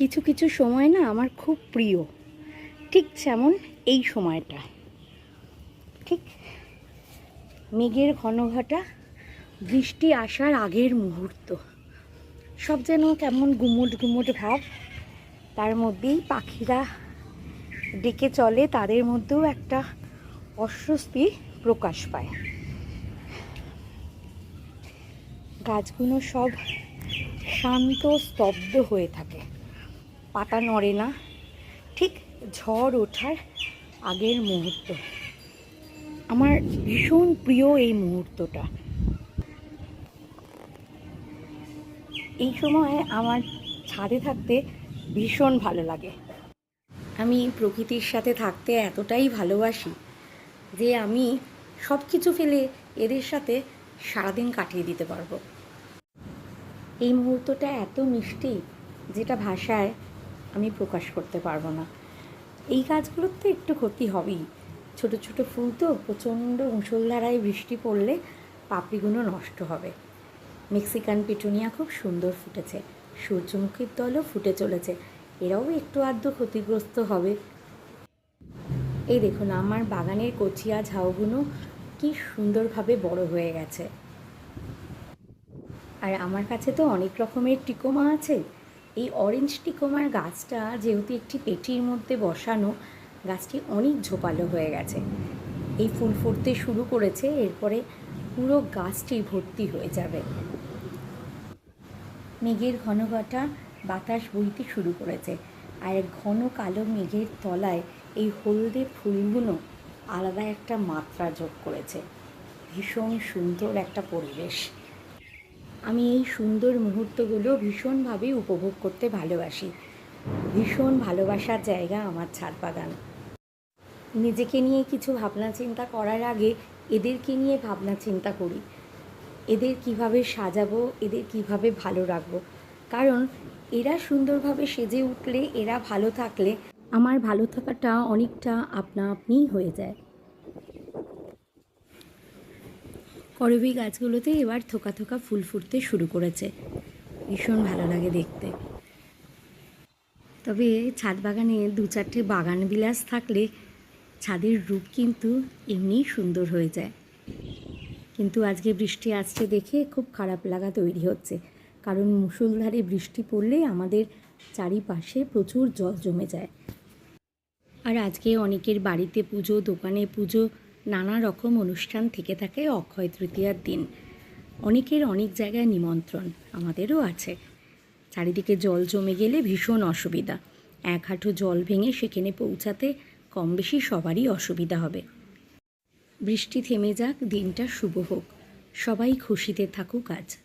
কিছু কিছু সময় না আমার খুব প্রিয়। ঠিক যেমন এই সময়টা। ঠিক মেঘের ঘনঘটা, বৃষ্টি আসার আগের মুহূর্ত। সব যেন কেমন গুমুট গুমুট ভাব। তার মধ্যেই পাখিরা ডেকে চলে, তাদের মধ্যেও একটা অস্বস্তি প্রকাশ পায়। গাছগুলো সব শান্ত, স্তব্ধ হয়ে থাকে। পাতা নড়ে না। ঠিক ঝড় ওঠার আগের মুহূর্ত। আমার ভীষণ প্রিয় এই মুহূর্তটা। এই সময় আমার ছাদে থাকতে ভীষণ ভালো লাগে। আমি প্রকৃতির সাথে থাকতে এতটাই ভালোবাসি যে আমি সব কিছু ফেলে এদের সাথে সারাদিন কাটিয়ে দিতে পারব। এই মুহূর্তটা এত মিষ্টি, যেটা ভাষায় আমি প্রকাশ করতে পারব না। এই গাছগুলোর তো একটু ক্ষতি হবেই। ছোট ছোট ফুল তো প্রচণ্ড মুষলধারায় বৃষ্টি পড়লে পাপড়িগুলো নষ্ট হবে। মেক্সিকান পিটুনিয়া খুব সুন্দর ফুটেছে। সূর্যমুখীর দলও ফুটে চলেছে। এরাও একটু আধটু ক্ষতিগ্রস্ত হবে। এই দেখুন, আমার বাগানের কচিয়া ঝাউগুলো কি সুন্দরভাবে বড় হয়ে গেছে। আর আমার কাছে তো অনেক রকমের টিকোমা আছে। এই অরেঞ্জ টিকোমার গাছটা যেহেতু একটি পেটির মধ্যে বসানো, গাছটি অনেক ঝোপালো হয়ে গেছে। এই ফুল ফুটতে শুরু করেছে, এরপরে পুরো গাছটি ভর্তি হয়ে যাবে। মেঘের ঘনঘটা বাতাস বইতে শুরু করেছে আর ঘন কালো মেঘের তলায় এই হলদে ফুলগুলো আলাদা একটা মাত্রা যোগ করেছে। ভীষণ সুন্দর একটা পরিবেশ। আমি এই সুন্দর মুহূর্তগুলো ভীষণভাবে উপভোগ করতে ভালোবাসি। ভীষণ ভালোবাসার জায়গা আমার ছাদ বাগান নিজেকে নিয়ে কিছু ভাবনা চিন্তা করার আগে এদেরকে নিয়ে ভাবনা চিন্তা করি। এদের কীভাবে সাজাবো, এদের কীভাবে ভালো রাখব? কারণ এরা সুন্দরভাবে সেজে উঠলে, এরা ভালো থাকলে আমার ভালো থাকাটা অনেকটা আপনা আপনিই হয়ে যায়। করবি গাছগুলোতে এবার থোকা থোকা ফুল ফুটতে শুরু করেছে। ভীষণ ভালো লাগে দেখতে। তবে ছাদ বাগানে দু চারটে বাগান বিলাস থাকলে ছাদের রূপ কিন্তু এমনিই সুন্দর হয়ে যায়। কিন্তু আজকে বৃষ্টি আসছে দেখে খুব খারাপ লাগা তৈরি হচ্ছে। কারণ মুষলধারে বৃষ্টি পড়লে আমাদের চারিপাশে প্রচুর জল জমে যায়। আর আজকে অনেকের বাড়িতে পুজো, দোকানে পুজো নানা রকম অনুষ্ঠান থেকে থাকে অক্ষয় তৃতীয়ার দিন। অনেকের অনেক জায়গায় নিমন্ত্রণ আমাদেরও আছে। চারিদিকে জল জমে গেলে ভীষণ অসুবিধা। এক হাঁটু জল ভেঙে সেখানে পৌঁছাতে কম বেশি সবারই অসুবিধা হবে। বৃষ্টি থেমে যাক, দিনটা শুভ হোক। সবাই খুশিতে থাকুক আজ।